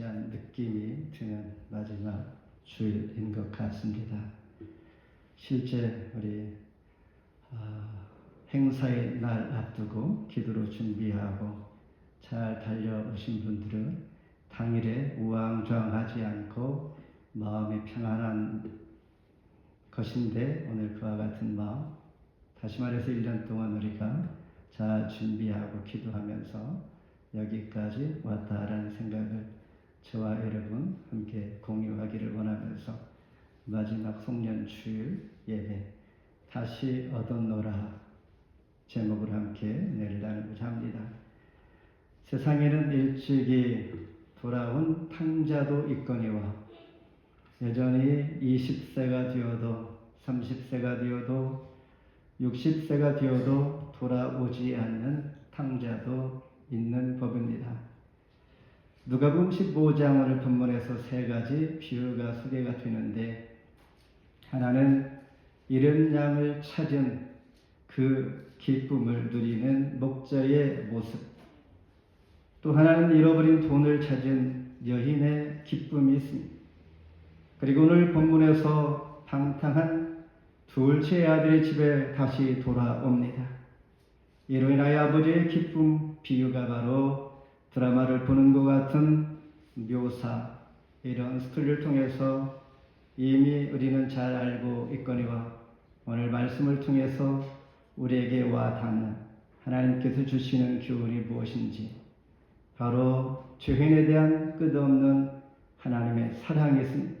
맞이한 느낌이 드는 마지막 주일인 것 같습니다. 실제 우리 아, 행사의 날 앞두고 기도로 준비하고 잘 달려오신 분들은 당일에 우왕좌왕하지 않고 마음이 평안한 것인데 오늘 그와 같은 마음 다시 말해서 1년 동안 우리가 잘 준비하고 기도하면서 여기까지 왔다라는 생각을 저와 여러분 함께 공유하기를 원하면서 마지막 송년 주일 예배 다시 얻었노라 제목을 함께 내일 나누고자 합니다. 세상에는 일찍이 돌아온 탕자도 있거니와 여전히 20세가 되어도 30세가 되어도 60세가 되어도 돌아오지 않는 탕자도 있는 법입니다. 누가복음 15장 오늘 본문에서 세 가지 비유가 소개가 되는데 하나는 잃은 양을 찾은 그 기쁨을 누리는 목자의 모습 또 하나는 잃어버린 돈을 찾은 여인의 기쁨이 있습니다. 그리고 오늘 본문에서 방탕한 둘째 아들의 집에 다시 돌아옵니다. 이로 인하여 아버지의 기쁨 비유가 바로 드라마를 보는 것 같은 묘사 이런 스토리를 통해서 이미 우리는 잘 알고 있거니와 오늘 말씀을 통해서 우리에게 와 닿는 하나님께서 주시는 교훈이 무엇인지 바로 죄인에 대한 끝없는 하나님의 사랑이 있습니다.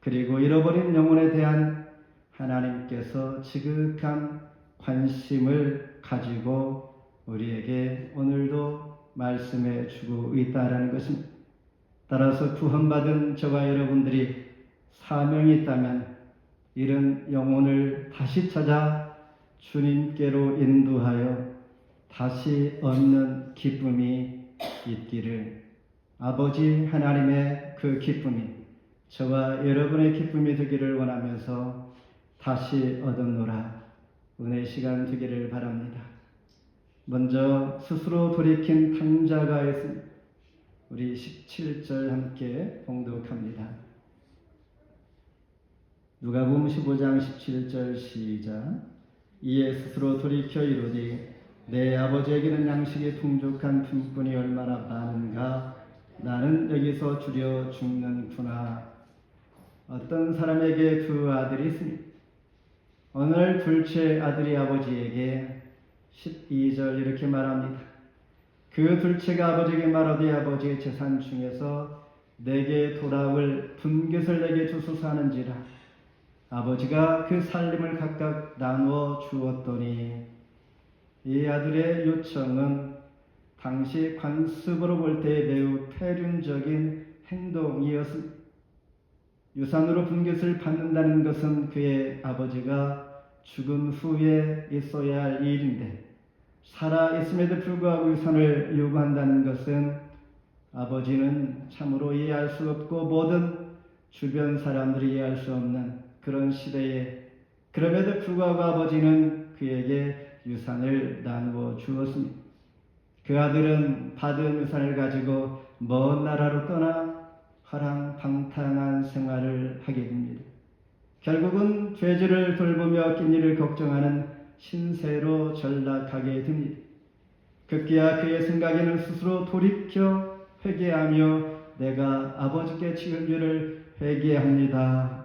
그리고 잃어버린 영혼에 대한 하나님께서 지극한 관심을 가지고 우리에게 오늘도 말씀해 주고 있다라는 것입니다. 따라서 구원받은 저와 여러분들이 사명이 있다면 이런 영혼을 다시 찾아 주님께로 인도하여 다시 얻는 기쁨이 있기를 아버지 하나님의 그 기쁨이 저와 여러분의 기쁨이 되기를 원하면서 다시 얻었노라 은혜 시간 되기를 바랍니다. 먼저 스스로 돌이킨 탕자가 있습니다. 우리 17절 함께 봉독합니다. 누가복음 15장 17절 시작 이에 스스로 돌이켜 이르되 내 아버지에게는 양식이 풍족한 품꾼이 얼마나 많은가 나는 여기서 줄여 죽는구나 어떤 사람에게 두 아들이 있습니다. 오늘 둘째 아들이 아버지에게 12절 이렇게 말합니다. 그 둘째가 아버지에게 말하되 아버지의 재산 중에서 내게 돌아올 분깃을 내게 주소서 하는지라 아버지가 그 살림을 각각 나누어 주었더니 이 아들의 요청은 당시 관습으로 볼 때 매우 폐륜적인 행동이었습니다. 유산으로 분깃을 받는다는 것은 그의 아버지가 죽은 후에 있어야 할 일인데 살아 있음에도 불구하고 유산을 요구한다는 것은 아버지는 참으로 이해할 수 없고 모든 주변 사람들이 이해할 수 없는 그런 시대에 그럼에도 불구하고 아버지는 그에게 유산을 나누어 주었습니다. 그 아들은 받은 유산을 가지고 먼 나라로 떠나 화랑방탕한 생활을 하게 됩니다. 결국은 죄질을 돌보며 낀일을 걱정하는 신세로 전락하게 됩니다. 급기야 그의 생각에는 스스로 돌이켜 회개하며 내가 아버지께 지은 죄를 회개합니다.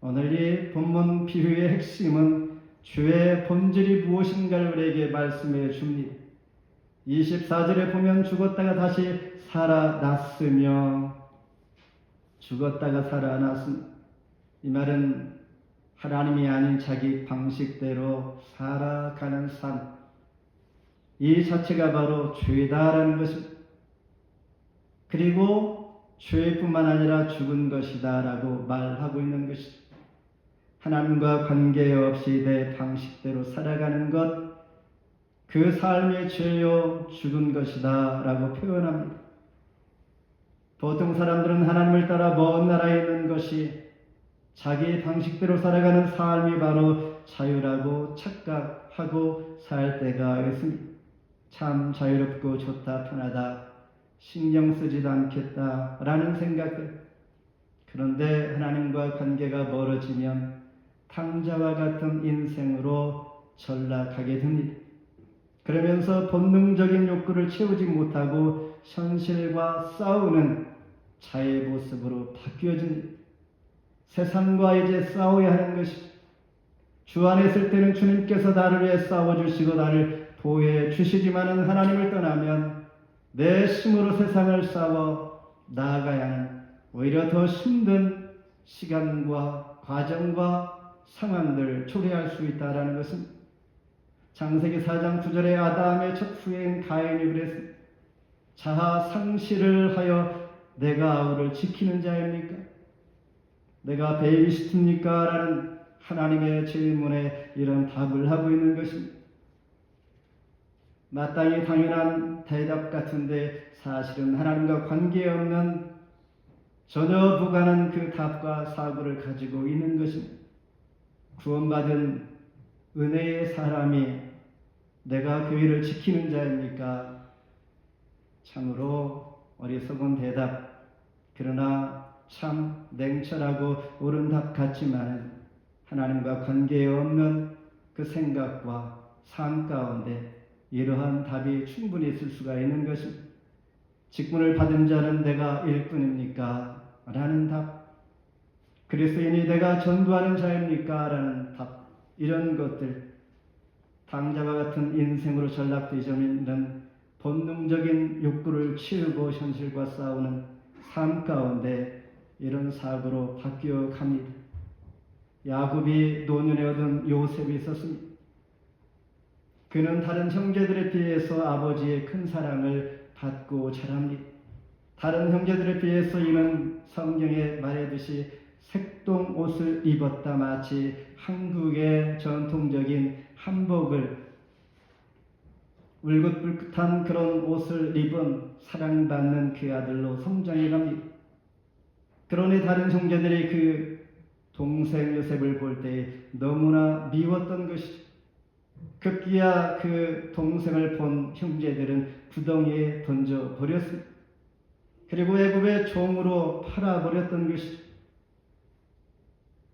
오늘 이 본문 비유의 핵심은 죄의 본질이 무엇인가를 우리에게 말씀해 줍니다. 24절에 보면 죽었다가 다시 살아났으며 죽었다가 살아났음 이 말은 하나님이 아닌 자기 방식대로 살아가는 삶. 이 자체가 바로 죄다라는 것입니다. 그리고 죄뿐만 아니라 죽은 것이다라고 말하고 있는 것이죠. 하나님과 관계없이 내 방식대로 살아가는 것, 그 삶의 죄요 죽은 것이다 라고 표현합니다. 보통 사람들은 하나님을 따라 먼 나라에 있는 것이 자기 방식대로 살아가는 삶이 바로 자유라고 착각하고 살 때가 있습니다. 참 자유롭고 좋다, 편하다. 신경 쓰지도 않겠다라는 생각들. 그런데 하나님과 관계가 멀어지면 탕자와 같은 인생으로 전락하게 됩니다. 그러면서 본능적인 욕구를 채우지 못하고 현실과 싸우는 자의 모습으로 바뀌어집니다. 세상과 이제 싸워야 하는 것이 주 안에 있을 때는 주님께서 나를 위해 싸워주시고 나를 보호해 주시지만은 하나님을 떠나면 내 힘으로 세상을 싸워 나아가야 하는 오히려 더 힘든 시간과 과정과 상황들을 초래할 수 있다라는 것은 장세기 4장 9절에 아담의 첫 후예인 가인이 그랬습니다. 자아 상실을 하여 내가 아우를 지키는 자입니까? 내가 베이비시트입니까? 라는 하나님의 질문에 이런 답을 하고 있는 것입니다. 마땅히 당연한 대답 같은데 사실은 하나님과 관계없는 전혀 무관한 그 답과 사고를 가지고 있는 것입니다. 구원받은 은혜의 사람이 내가 교회를 지키는 자입니까? 참으로 어리석은 대답. 그러나 참 냉철하고 옳은 답 같지만 하나님과 관계 없는 그 생각과 삶 가운데 이러한 답이 충분히 있을 수가 있는 것입니다. 직분을 받은 자는 내가 일뿐입니까? 라는 답. 그리스도인이 내가 전도하는 자입니까? 라는 답. 이런 것들. 당자와 같은 인생으로 전락되지 않는 본능적인 욕구를 치우고 현실과 싸우는 삶 가운데 이런 사고로 바뀌어 갑니다. 야곱이 노년에 얻은 요셉이 있었습니다. 그는 다른 형제들에 비해서 아버지의 큰 사랑을 받고 자랍니다. 다른 형제들에 비해서 이는 성경에 말하듯이 색동 옷을 입었다 마치 한국의 전통적인 한복을 울긋불긋한 그런 옷을 입은 사랑받는 그 아들로 성장해 갑니다. 그러니 다른 형제들이 그 동생 요셉을 볼 때 너무나 미웠던 것이죠. 급기야 그 동생을 본 형제들은 구덩이에 던져 버렸습니다. 그리고 애굽의 종으로 팔아 버렸던 것이죠.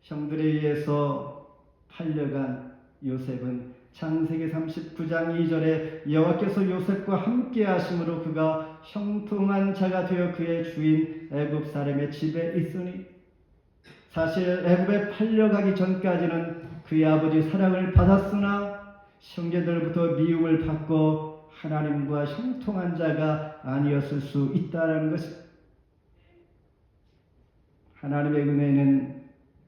형들에 의해서 팔려간 요셉은 창세기 39장 2절에 여호와께서 요셉과 함께 하심으로 그가 형통한 자가 되어 그의 주인 애굽 사람의 집에 있으니 사실 애굽에 팔려가기 전까지는 그의 아버지 사랑을 받았으나 형제들부터 미움을 받고 하나님과 형통한 자가 아니었을 수 있다라는 것입니다. 하나님의 은혜는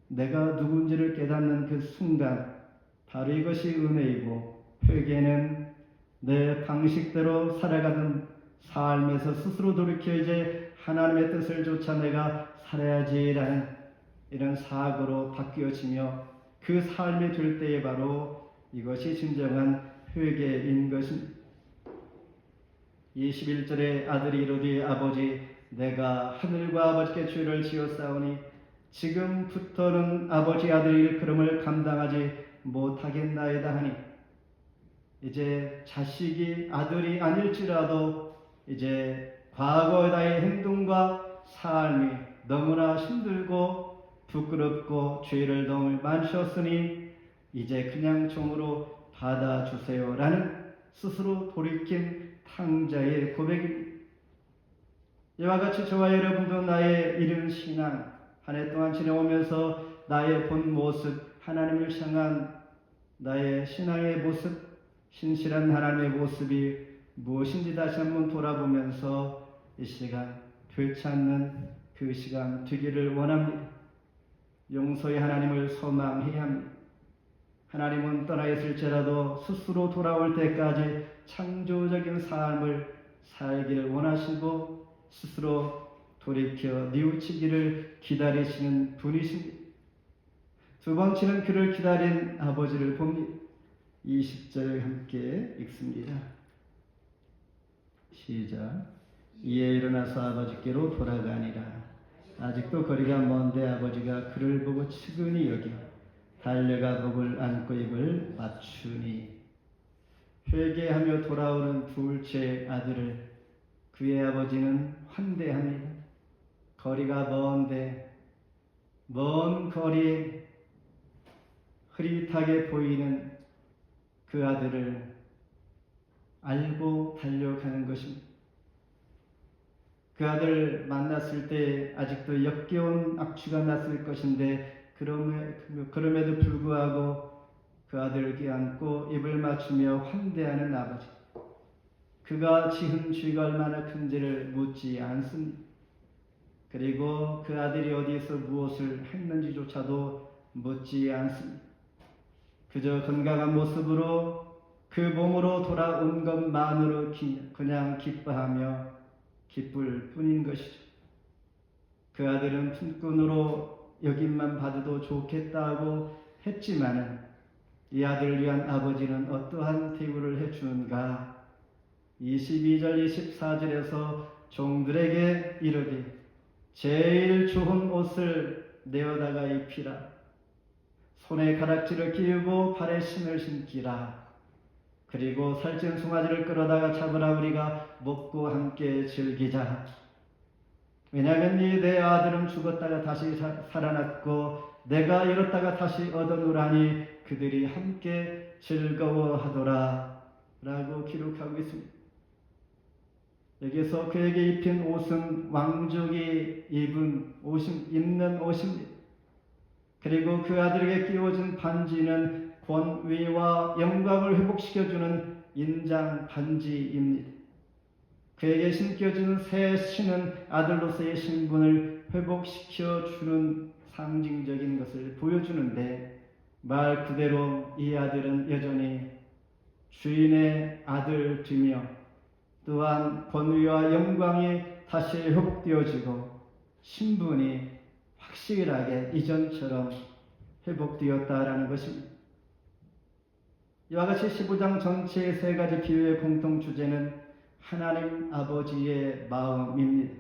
내가 누군지를 깨닫는 그 순간 바로 이것이 은혜이고 회개는 내 방식대로 살아가는 삶에서 스스로 돌이켜 이제 하나님의 뜻을 쫓아 내가 살아야지라는 이런 사고로 바뀌어지며 그 삶이 될 때에 바로 이것이 진정한 회개인 것입니다. 21절에 아들이 이르되 아버지 내가 하늘과 아버지께 죄를 지었사오니 지금부터는 아버지 아들의 일컬음을 감당하지 못하겠나이다 하니 이제 자식이 아들이 아닐지라도 이제 과거의 나의 행동과 삶이 너무나 힘들고 부끄럽고 죄를 너무 많으셨으니 이제 그냥 종으로 받아주세요라는 스스로 돌이킨 탕자의 고백입니다. 이와 같이 저와 여러분도 나의 이른 신앙 한 해 동안 지내오면서 나의 본 모습 하나님을 향한 나의 신앙의 모습 신실한 하나님의 모습이 무엇인지 다시 한번 돌아보면서 이 시간 되찾는 그 시간 되기를 원합니다. 용서의 하나님을 소망해야 합니다. 하나님은 떠나 있을지라도 스스로 돌아올 때까지 창조적인 삶을 살기를 원하시고 스스로 돌이켜 뉘우치기를 기다리시는 분이십니다. 두 번째는 그를 기다린 아버지를 봅니다. 20절을 함께 읽습니다. 시작. 이에 일어나서 아버지께로 돌아가니라. 아직도 거리가 먼데 아버지가 그를 보고 측은히 여겨 달려가 목을 안고 입을 맞추니 회개하며 돌아오는 둘째 아들을 그의 아버지는 환대합니다. 거리가 먼데 먼 거리에 흐릿하게 보이는 그 아들을 알고 달려가는 것입니다. 그 아들 만났을 때 아직도 역겨운 악취가 났을 것인데 그럼에, 그럼에도 불구하고 그 아들을 껴안고 입을 맞추며 환대하는 아버지. 그가 지은 죄가 얼마나 큰지를 묻지 않습니다. 그리고 그 아들이 어디에서 무엇을 했는지조차도 묻지 않습니다. 그저 건강한 모습으로 그 몸으로 돌아온 것만으로 기- 그냥 기뻐하며 기쁠 뿐인 것이죠. 그 아들은 품꾼으로 여김만 받아도 좋겠다고 했지만은 이 아들을 위한 아버지는 어떠한 대우를 해주는가? 22절 24절에서 종들에게 이르되 제일 좋은 옷을 내어다가 입히라. 손에 가락지를 끼우고 발에 신을 신기라. 그리고 살찐 송아지를 끌어다가 잡으라 우리가 먹고 함께 즐기자. 왜냐하면 이 내 아들은 죽었다가 다시 사- 살아났고 내가 잃었다가 다시 얻어누라니 그들이 함께 즐거워하더라 라고 기록하고 있습니다. 여기서 그에게 입힌 옷은 왕족이 입은 옷임, 입는 옷입니다. 그리고 그 아들에게 끼워준 반지는 권위와 영광을 회복시켜주는 인장 반지입니다. 그에게 신겨주는 새 신은 아들로서의 신분을 회복시켜주는 상징적인 것을 보여주는데 말 그대로 이 아들은 여전히 주인의 아들 되며 또한 권위와 영광이 다시 회복되어지고 신분이 확실하게 이전처럼 회복되었다라는 것입니다. 이와 같이 15장 전체의 세 가지 비유의 공통 주제는 하나님 아버지의 마음입니다.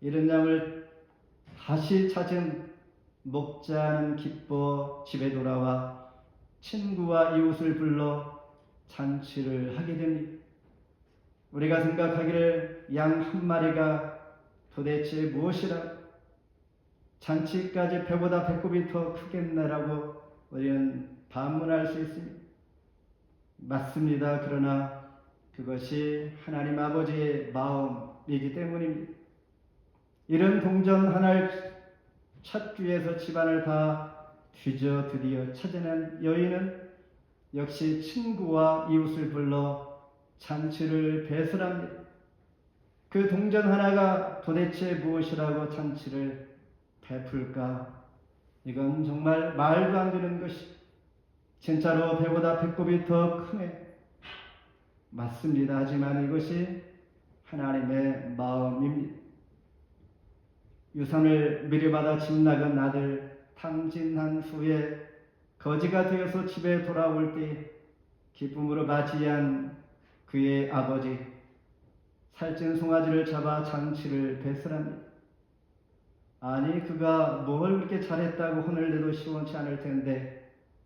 이런 양을 다시 찾은 목자는 기뻐 집에 돌아와 친구와 이웃을 불러 잔치를 하게 됩니다. 우리가 생각하기를 양 한 마리가 도대체 무엇이라 잔치까지 배보다 배꼽이 더 크겠나라고 우리는 반문할 수 있습니다. 맞습니다. 그러나 그것이 하나님 아버지의 마음이기 때문입니다. 이런 동전 하나를 찾기 위해서 집안을 다 뒤져 드디어 찾아낸 여인은 역시 친구와 이웃을 불러 잔치를 배설합니다. 그 동전 하나가 도대체 무엇이라고 잔치를 베풀까? 이건 정말 말도 안 되는 것이 진짜로 배보다 배꼽이 더 크네. 맞습니다. 하지만 이것이 하나님의 마음입니다. 유산을 미리 받아 집 나간 아들 탕진한 후에 거지가 되어서 집에 돌아올 때 기쁨으로 맞이한 그의 아버지 살찐 송아지를 잡아 잔치를 배설합니다. 아니 그가 뭘 그렇게 잘했다고 혼을 내도 시원치 않을 텐데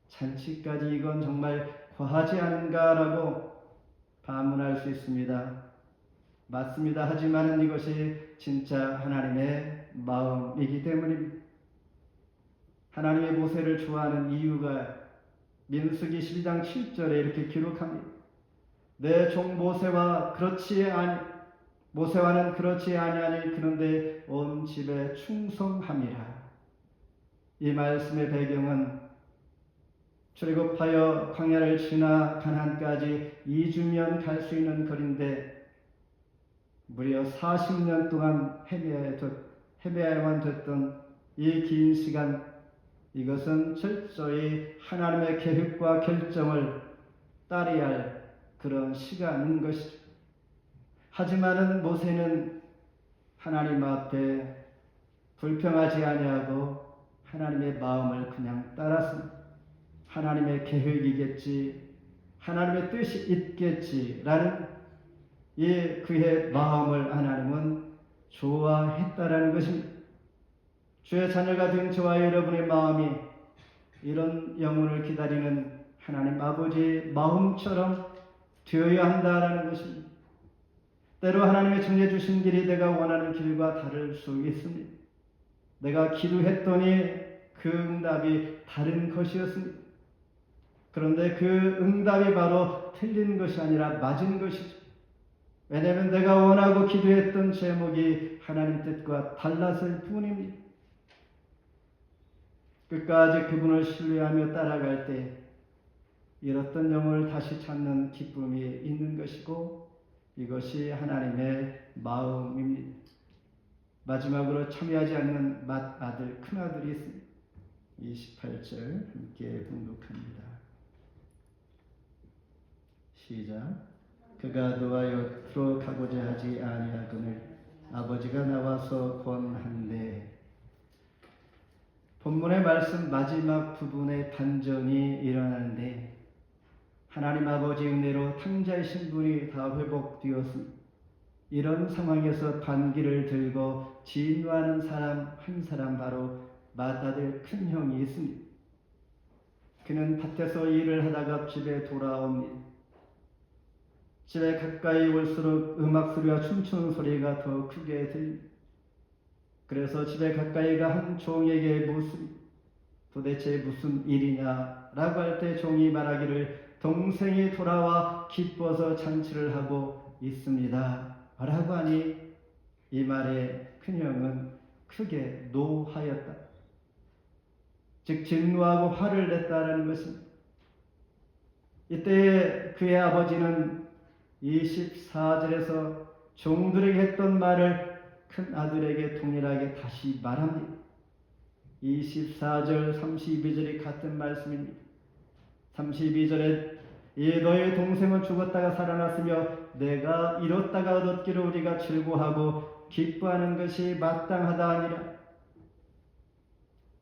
잔치까지 이건 정말 과하지 않은가라고 반문할 수 있습니다. 맞습니다. 하지만은 이것이 진짜 하나님의 마음이기 때문입니다. 하나님의 모세를 좋아하는 이유가 민수기 12장 7절에 이렇게 기록합니다. 내 종 모세와 그렇지 아니 모세와는 그렇지 아니하니 그런데 온 집에 충성함이라. 이 말씀의 배경은 출애굽하여 광야를 지나 가나안까지 2주면 갈 수 있는 거리인데 무려 40년 동안 헤매야만 됐던 이 긴 시간 이것은 철저히 하나님의 계획과 결정을 따라야 할 그런 시간인 것이죠. 하지만은 모세는 하나님 앞에 불평하지 아니하고 하나님의 마음을 그냥 따랐습니다. 하나님의 계획이겠지, 하나님의 뜻이 있겠지라는 이 그의 마음을 하나님은 좋아했다라는 것입니다. 주의 자녀가 된 저와 여러분의 마음이 이런 영혼을 기다리는 하나님 아버지의 마음처럼 되어야 한다라는 것입니다. 때로 하나님의 정해 주신 길이 내가 원하는 길과 다를 수 있습니다. 내가 기도했더니 그 응답이 다른 것이었습니다. 그런데 그 응답이 바로 틀린 것이 아니라 맞은 것이죠. 왜냐하면 내가 원하고 기도했던 제목이 하나님 뜻과 달랐을 뿐입니다. 끝까지 그분을 신뢰하며 따라갈 때 잃었던 영을 다시 찾는 기쁨이 있는 것이고 이것이 하나님의 마음입니다. 마지막으로 참여하지 않는 맏아들, 큰아들이 있습니다. 28절 함께 봉독합니다. 시작. 그가 노하여 들어가고자 하지 아니하거늘 아버지가 나와서 권한대 본문의 말씀 마지막 부분에 반전이 일어나는데 하나님 아버지 은혜로 탕자이신 분이 다 회복되었습니다. 이런 상황에서 반기를 들고 진노하는 사람 한 사람 바로 맏아들 큰 형이 있습니다. 그는 밭에서 일을 하다가 집에 돌아옵니다. 집에 가까이 올수록 음악 소리와 춤추는 소리가 더 크게 들립니다. 그래서 집에 가까이가 한 종에게 무슨 도대체 무슨 일이냐라고 할 때 종이 말하기를 동생이 돌아와 기뻐서 잔치를 하고 있습니다. 라고 하니 이 말에 큰형은 크게 노하였다. 즉 진노하고 화를 냈다라는 것입니다. 이때 그의 아버지는 24절에서 종들에게 했던 말을 큰 아들에게 동일하게 다시 말합니다. 24절, 32절이 같은 말씀입니다. 32절에 이 너의 동생은 죽었다가 살아났으며 내가 잃었다가 얻었기를 우리가 즐거하고 기뻐하는 것이 마땅하다 아니라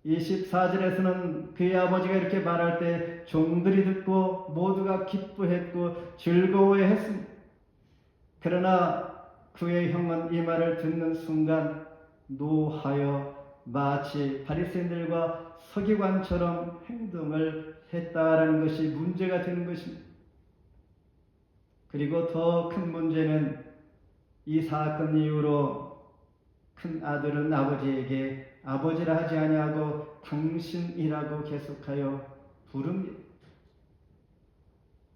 24절에서는 그의 아버지가 이렇게 말할 때 종들이 듣고 모두가 기뻐했고 즐거워했습니다. 그러나 그의 형은 이 말을 듣는 순간 노하여 마치 바리새인들과 서기관처럼 행동을 했다라는 것이 문제가 되는 것입니다. 그리고 더 큰 문제는 이 사건 이후로 큰 아들은 아버지에게 아버지라 하지 아니하고 당신이라고 계속하여 부릅니다.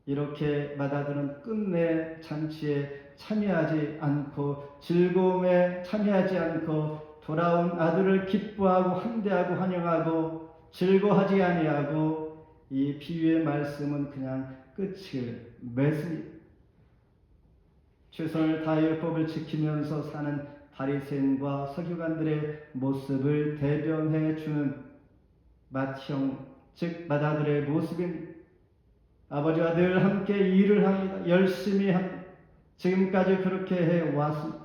이렇게 맏아들은 끝내 잔치에 참여하지 않고 즐거움에 참여하지 않고 돌아온 아들을 기뻐하고 환대하고 환영하고 즐거워하지 아니하고 이 비유의 말씀은 그냥 끝을 맺습니다. 최선을 다하여 법을 지키면서 사는 바리새인과 서기관들의 모습을 대변해 주는 맏형 즉 맏아들의 모습입니다. 아버지와 늘 함께 일을 합니다. 열심히 합니다. 지금까지 그렇게 해 왔습니다.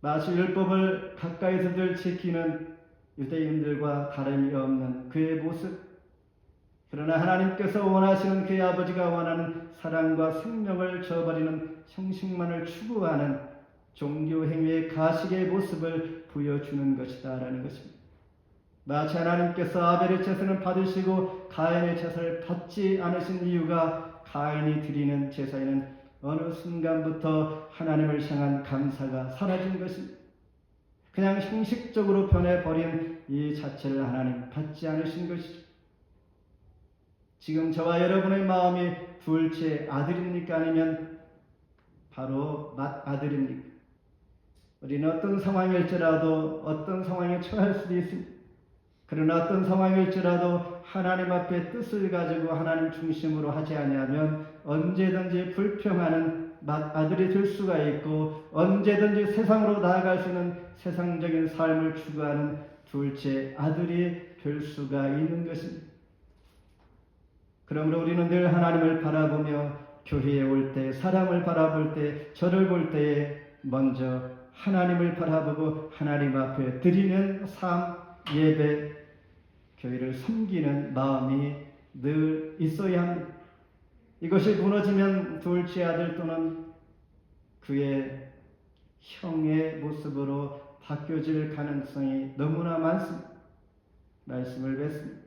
마치 율법을 가까이서 늘 지키는 유대인들과 다름이 없는 그의 모습. 그러나 하나님께서 원하시는 그의 아버지가 원하는 사랑과 생명을 저버리는 형식만을 추구하는 종교 행위의 가식의 모습을 보여주는 것이다라는 것입니다. 마치 하나님께서 아벨의 제사는 받으시고 가인의 제사를 받지 않으신 이유가 가인이 드리는 제사에는 어느 순간부터 하나님을 향한 감사가 사라진 것입니다. 그냥 형식적으로 변해버린 이 자체를 하나님 받지 않으신 것이죠. 지금 저와 여러분의 마음이 둘째 아들입니까? 아니면 바로 맏아들입니까? 우리는 어떤 상황일지라도 어떤 상황에 처할 수도 있습니다. 그러나 어떤 상황일지라도 하나님 앞에 뜻을 가지고 하나님 중심으로 하지 아니하면 언제든지 불평하는 아들이 될 수가 있고 언제든지 세상으로 나아갈 수 있는 세상적인 삶을 추구하는 둘째 아들이 될 수가 있는 것입니다. 그러므로 우리는 늘 하나님을 바라보며 교회에 올 때, 사람을 바라볼 때, 저를 볼 때에 먼저 하나님을 바라보고 하나님 앞에 드리는 삶, 예배, 교회를 섬기는 마음이 늘 있어야 합니다. 이것이 무너지면 둘째 아들 또는 그의 형의 모습으로 바뀌어질 가능성이 너무나 많습니다. 말씀을 뵙습니다.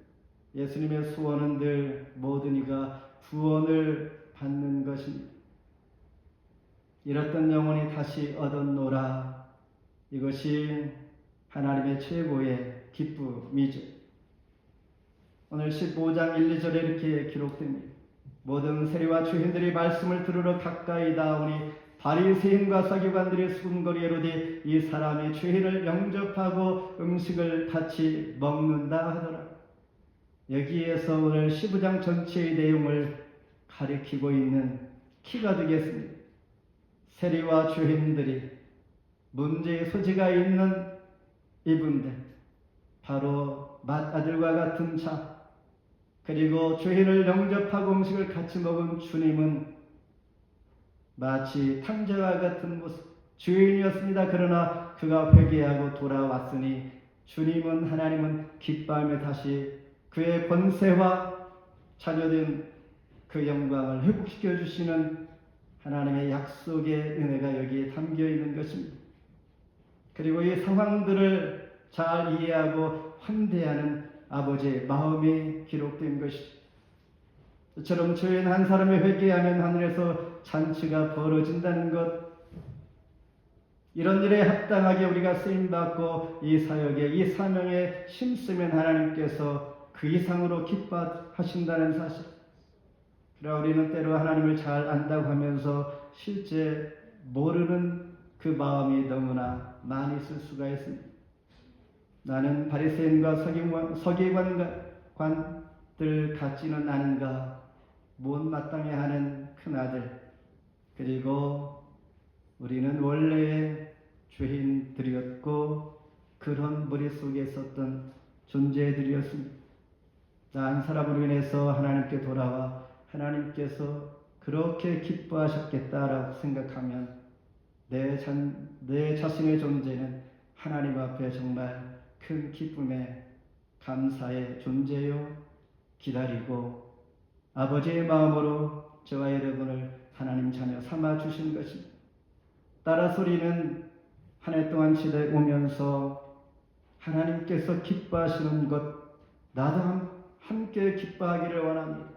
예수님의 소원은 늘 모든 이가 구원을 받는 것입니다. 잃었던 영혼이 다시 얻었노라. 이것이 하나님의 최고의 기쁨이죠. 오늘 15장 1, 2절에 이렇게 기록됩니다. 모든 세리와 주인들이 말씀을 들으러 가까이 나오니 바리새인과 서기관들이 수군거리에 로되 이 사람이 주인을 영접하고 음식을 같이 먹는다 하더라. 여기에서 오늘 15장 전체의 내용을 가리키고 있는 키가 되겠습니다. 세리와 주인들이 문제의 소지가 있는 이분들, 바로 맏아들과 같은 자, 그리고 주인을 영접하고 음식을 같이 먹은 주님은 마치 탕자와 같은 모습, 주인이었습니다. 그러나 그가 회개하고 돌아왔으니 주님은 하나님은 기뻐하며 다시 그의 권세와 자녀된 그 영광을 회복시켜 주시는 하나님의 약속의 은혜가 여기에 담겨 있는 것입니다. 그리고 이 상황들을 잘 이해하고 환대하는 아버지의 마음이 기록된 것이죠. 이처럼 주인 한 사람이 회개하면 하늘에서 잔치가 벌어진다는 것, 이런 일에 합당하게 우리가 쓰임 받고 이 사역에 이 사명에 힘쓰면 하나님께서 그 이상으로 기뻐하신다는 사실. 그러나 우리는 때로 하나님을 잘 안다고 하면서 실제 모르는 그 마음이 너무나 많이 있을 수가 있습니다. 나는 바리새인과 서기관, 서기관들 같지는 않은가 못 마땅해 하는 큰아들 그리고 우리는 원래의 주인들이었고 그런 머릿속에 있었던 존재들이었습니다. 나한 사람으로 인해서 하나님께 돌아와 하나님께서 그렇게 기뻐하셨겠다라고 생각하면 내, 자, 내 자신의 존재는 하나님 앞에 정말 큰 기쁨의 감사의 존재요 기다리고 아버지의 마음으로 저와 여러분을 하나님 자녀 삼아 주신 것입니다. 따라서 우리는 한 해 동안 시대 오면서 하나님께서 기뻐하시는 것 나도 함께 기뻐하기를 원합니다.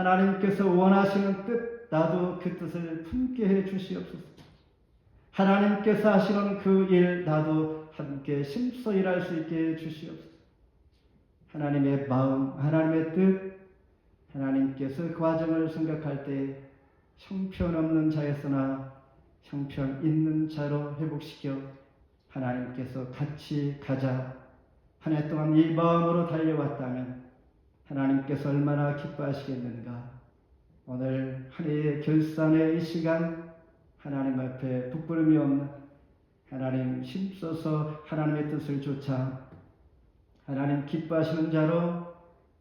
하나님께서 원하시는 뜻 나도 그 뜻을 품게 해 주시옵소서. 하나님께서 하시는 그 일 나도 함께 심서 일할 수 있게 해 주시옵소서. 하나님의 마음, 하나님의 뜻, 하나님께서 그 과정을 생각할 때 형편 없는 자였으나 형편 있는 자로 회복시켜 하나님께서 같이 가자. 한 해 동안 이 마음으로 달려왔다면 하나님께서 얼마나 기뻐하시겠는가. 오늘 한 해의 결산의 이 시간 하나님 앞에 부끄러움이 없는 하나님 힘써서 하나님의 뜻을 쫓아 하나님 기뻐하시는 자로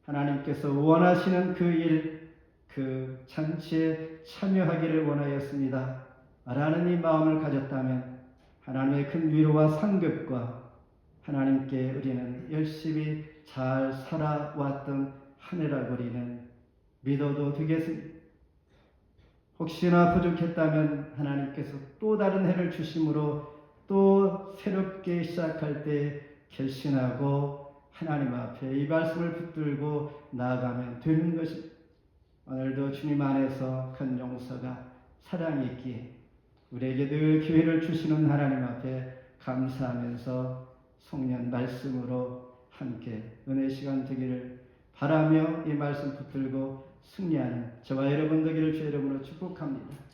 하나님께서 원하시는 그 일, 그 잔치에 참여하기를 원하였습니다. 라는 이 마음을 가졌다면 하나님의 큰 위로와 상급과 하나님께 우리는 열심히 잘 살아왔던 한 해라고 우리는 믿어도 되겠습니다. 혹시나 부족했다면 하나님께서 또 다른 해를 주심으로 또 새롭게 시작할 때 결심하고 하나님 앞에 이 말씀을 붙들고 나아가면 되는 것입니다. 오늘도 주님 안에서 큰 용서가 사랑이 있기에 우리에게 늘 기회를 주시는 하나님 앞에 감사하면서 송년 말씀으로 함께 은혜 시간 되기를 바라며 이 말씀 붙들고 승리하는 저와 여러분 되기를 주 여러분으로 축복합니다.